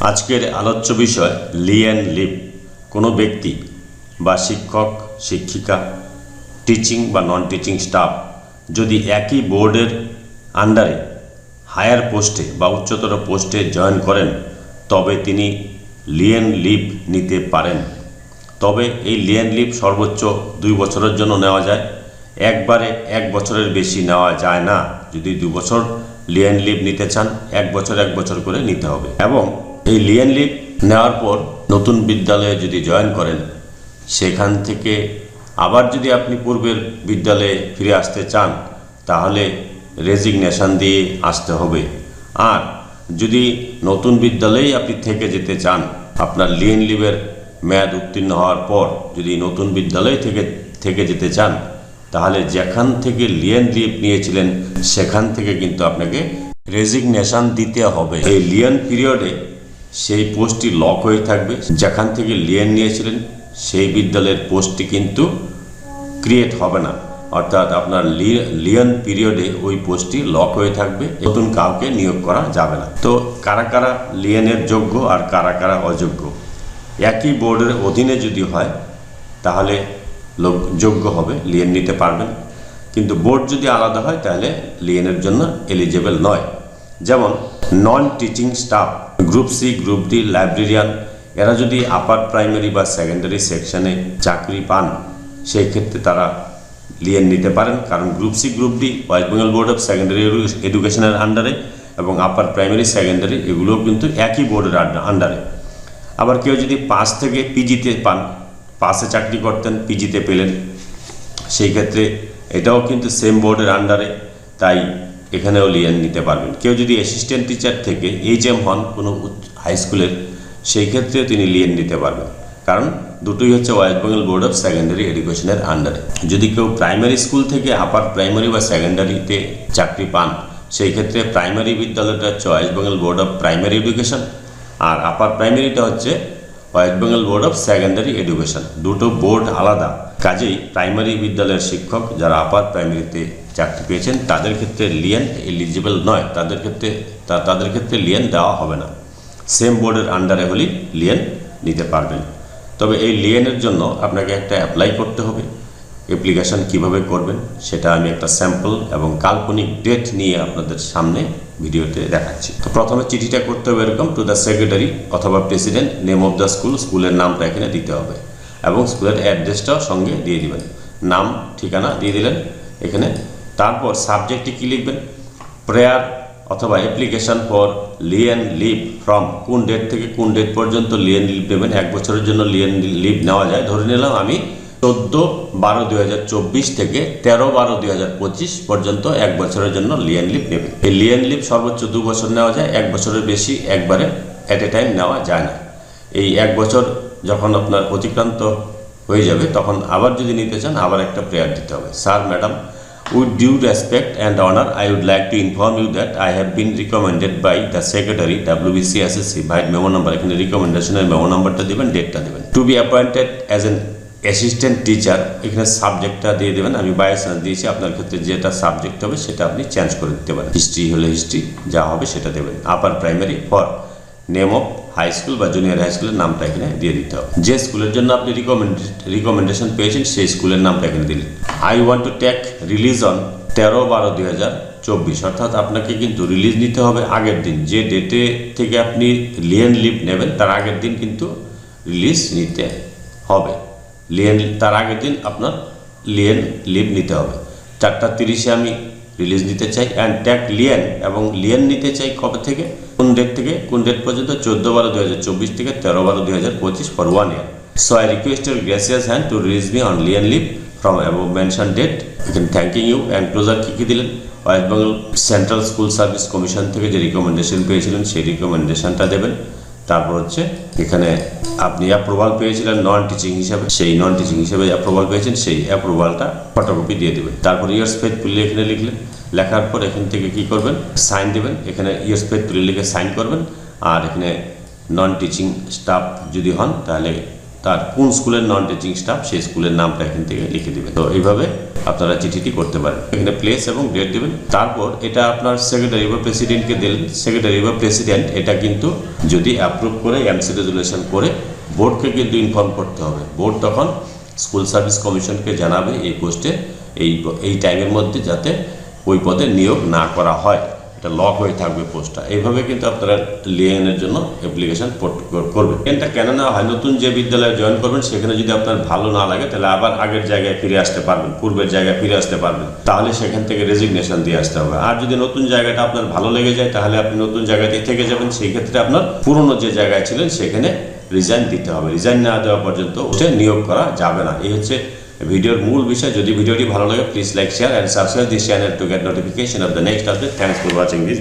আজকের আলোচ্য বিষয় লিয়েন লিভ কোনো ব্যক্তি বা শিক্ষক, শিক্ষিকা টিচিং বা নন টিচিং স্টাফ যদি একই বোর্ডের আন্ডারে হায়ার পোস্টে বা উচ্চতর পোস্টে জয়েন করেন, তবে তিনি লিয়েন লিভ নিতে পারেন। তবে এই লিয়েন লিভ সর্বোচ্চ দুই বছরের জন্য নেওয়া যায়। একবারে এক বছরের বেশি নেওয়া যায় না। যদি দু বছর লিয়েন লিভ নিতে চান, এক বছর এক বছর করে নিতে হবে। এবং এই লিয়েন লিভ নেওয়ার পর নতুন বিদ্যালয়ে যদি জয়েন করেন, সেখান থেকে আবার যদি আপনি পূর্বের বিদ্যালয়ে ফিরে আসতে চান, তাহলে রেজিগনেশন দিয়ে আসতে হবে। আর যদি নতুন বিদ্যালয়েই আপনি থেকে যেতে চান, আপনার লিয়েন লিভের মেয়াদ উত্তীর্ণ হওয়ার পর যদি নতুন বিদ্যালয় থেকে থেকে যেতে চান, তাহলে যেখান থেকে লিয়েন লিভ নিয়েছিলেন, সেখান থেকে কিন্তু আপনাকে রেজিগনেশন দিতে হবে। এই লিয়েন পিরিয়ডে সেই পোস্টটি লক হয়ে থাকবে। যেখান থেকে লিয়েন নিয়েছিলেন, সেই বিদ্যালয়ের পোস্টটি কিন্তু ক্রিয়েট হবে না। অর্থাৎ আপনার লিয়ন পিরিয়ডে ওই পোস্টটি লক হয়ে থাকবে। নতুন কাউকে নিয়োগ করা যাবে না। তো কারা কারা লিয়েনের যোগ্য আর কারা কারা অযোগ্য? একই বোর্ডের অধীনে যদি হয়, তাহলে লোক যোগ্য হবে, লিয়েন নিতে পারবেন। কিন্তু বোর্ড যদি আলাদা হয়, তাহলে লিয়েনের জন্য এলিজেবল নয়। যেমন non teaching staff group C, group D, librarian, এরা যদি আপার প্রাইমারি বা সেকেন্ডারি সেকশনে চাকরি পান, সেই ক্ষেত্রে তারা লিয়েন নিতে পারেন। কারণ group C, group D West Bengal board of secondary এডুকেশনের আন্ডারে এবং আপার প্রাইমারি, সেকেন্ডারি এগুলোও কিন্তু একই বোর্ডের আন্ডারে। আবার কেউ যদি পাস থেকে পিজিতে পান পাসে চাকরি করতেন, পিজিতে পেলেন, সেই ক্ষেত্রে এটাও কিন্তু সেম বোর্ডের আন্ডারে। তাই এখানেও লিয়েন নিতে পারবেন। কেউ যদি অ্যাসিস্ট্যান্ট টিচার থেকে এইচ এম হন কোনো হাই স্কুলের সেই ক্ষেত্রেও তিনি লিয়েন নিতে পারবেন। কারণ দুটোই হচ্ছে West Bengal board of secondary এডুকেশনের আন্ডারে যদি কেউ প্রাইমারি স্কুল থেকে আপার প্রাইমারি বা সেকেন্ডারিতে চাকরি পান, সেই ক্ষেত্রে প্রাইমারি বিদ্যালয়টা হচ্ছে West Bengal board of primary education R upper প্রাইমারিটা হচ্ছে West Bengal board of secondary education দুটো বোর্ড আলাদা। কাজেই প্রাইমারি বিদ্যালয়ের শিক্ষক যারা আপার প্রাইমারিতে চাকরি পেয়েছেন, তাদের ক্ষেত্রে লিয়েন এলিজিবল নয়। তাদের ক্ষেত্রে তাদের ক্ষেত্রে লিয়েন দেওয়া হবে না। সেম বোর্ডের আন্ডারে হলেই লিয়েন নিতে পারবেন। তবে এই লিয়েনের জন্য আপনাকে একটা অ্যাপ্লাই করতে হবে। অ্যাপ্লিকেশন কীভাবে করবেন, সেটা আমি একটা স্যাম্পল এবং কাল্পনিক ডেট নিয়ে আপনাদের সামনে ভিডিওতে দেখাচ্ছি। তো প্রথমে চিঠিটা করতে হবে এরকম টু দ্য সেক্রেটারি অথবা president name of the school স্কুলের নামটা এখানে দিতে হবে এবং স্কুলের অ্যাড্রেসটাও সঙ্গে দিয়ে দিবেন। নাম, ঠিকানা দিয়ে দিলেন, এখানে তারপর সাবজেক্টে কী লিখবেন? প্রেয়ার অথবা application for lien leave from কোন ডেট থেকে কোন ডেট পর্যন্ত লিয়েন লিভ নেবেন এক বছরের জন্য লিয়েন লিভ নেওয়া যায়। ধরে নিলাম আমি চোদ্দ বারো দুই থেকে তেরো বারো দুই পর্যন্ত এক বছরের জন্য লিয়েন লিভ নেবেন। এই লিয়েন লিভ সর্বোচ্চ দু বছর নেওয়া যায়। এক বছরের বেশি একবারে অ্যাট এ টাইম নেওয়া যায় না। এই এক বছর যখন আপনার অতিক্রান্ত হয়ে যাবে, তখন আবার যদি নিতে চান, আবার একটা প্রেয়ার দিতে হবে। Sir madam With due respect and honor, I would like to inform you that I have been recommended by the Secretary WBCSSC by memo number এখানে রিকমেন্ডেশনের মেমো নাম্বারটা দেবেন ডেটটা দেবেন। To be appointed as an assistant teacher এখানে সাবজেক্টটা দিয়ে দেবেন আমি বায়োসায়েন্স দিয়েছি আপনার ক্ষেত্রে যেটা সাবজেক্ট হবে সেটা আপনি চেঞ্জ করে দিতে পারেন। হিস্ট্রি হলে হিস্ট্রি যা হবে সেটা দেবেন। Upper primary for name of high school বা জুনিয়র হাই স্কুলের নামটা এখানে দিয়ে দিতে হবে। যে স্কুলের জন্য আপনি রিকমেন্ড রিকমেন্ডেশন পেয়েছেন, সেই স্কুলের নামটা এখানে দিলেন। I want to take release on তেরো বারো দুই হাজার চব্বিশ। অর্থাৎ আপনাকে কিন্তু রিলিজ নিতে হবে আগের দিন। যে ডেটে থেকে আপনি লিয়েন লিভ নেবেন, তার আগের দিন কিন্তু রিলিজ নিতে হবে। লিয়েন তার আগের দিন আপনার লিয়েন লিভ নিতে হবে। চারটা তিরিশে আমি রিলিজ নিতে চাই। অ্যান্ড ট্যাক লিয়েন এবং লিয়েন নিতে চাই কবে থেকে? কোন ডেট থেকে? কোন ডেট পর্যন্ত? চোদ্দ বারো দু হাজার চব্বিশ থেকে তেরো বারো দু হাজার পঁচিশ for one year so I request your gracious hand to release me on lien leave from above mention date এখানে থ্যাঙ্কিং ইউ অ্যান্ড ক্লোজার কী কী দিলেন। West Bengal central school service commission থেকে যে রিকমেন্ডেশন পেয়েছিলেন, সেই রিকমেন্ডেশনটা দেবেন। তারপর হচ্ছে, এখানে আপনি অ্যাপ্রুভাল পেয়েছিলেন নন টিচিং হিসাবে। সেই নন টিচিং হিসাবে অ্যাপ্রুভাল পেয়েছেন, সেই অ্যাপ্রুভালটা ফটোকপি দিয়ে দেবেন। তারপর ইয়ার্স ফেথফুলি এখানে লিখলেন। লেখার পর এখান থেকে কি করবেন? সাইন দেবেন। এখানে ইয়ার্স ফেথফুলি লিখে সাইন করবেন। আর এখানে নন টিচিং স্টাফ যদি হন, তাহলে তার কোন স্কুলের নন টিচিং স্টাফ সেই স্কুলের নামটা এখান থেকে লিখে দিবেন। তো এইভাবে আপনারা চিঠিটি করতে পারেন। এখানে প্লেস এবং ডেট দেবেন। তারপর এটা আপনার সেক্রেটারি বা প্রেসিডেন্টকে দিলেন। সেক্রেটারি বা প্রেসিডেন্ট এটা কিন্তু যদি অ্যাপ্রুভ করে এমসি রেজুলেশন করে বোর্ডকে কিন্তু ইনফর্ম করতে হবে। বোর্ড তখন স্কুল সার্ভিস কমিশনকে জানাবে এই পোস্টে এই এই টাইমের মধ্যে, যাতে ওই পদে নিয়োগ না করা হয়। এটা লক হয়ে থাকবে পোস্টটা এইভাবে কিন্তু আপনারা লিএনের জন্য অ্যাপ্লিকেশন করবেন এটা কেন না হয়? নতুন যে বিদ্যালয়ে জয়েন করবেন, সেখানে যদি আপনার ভালো না লাগে, তাহলে আবার আগের জায়গায় ফিরে আসতে পারবেন, পূর্বের জায়গায় ফিরে আসতে পারবেন। তাহলে সেখান থেকে রেজিগনেশন দিয়ে আসতে হবে। আর যদি নতুন জায়গাটা আপনার ভালো লেগে যায়, তাহলে আপনি নতুন জায়গাতেই থেকে যাবেন। সেই ক্ষেত্রে আপনার পুরনো যে জায়গায় ছিলেন, সেখানে রিজাইন দিতে হবে। রিজাইন না দেওয়া পর্যন্ত ওটা নিয়োগ করা যাবে না। এই হচ্ছে ভিডিওর মূল বিষয়, যদি ভিডিওটি ভালো লাগে please like share and subscribe this channel to get notification of the next update thanks for watching this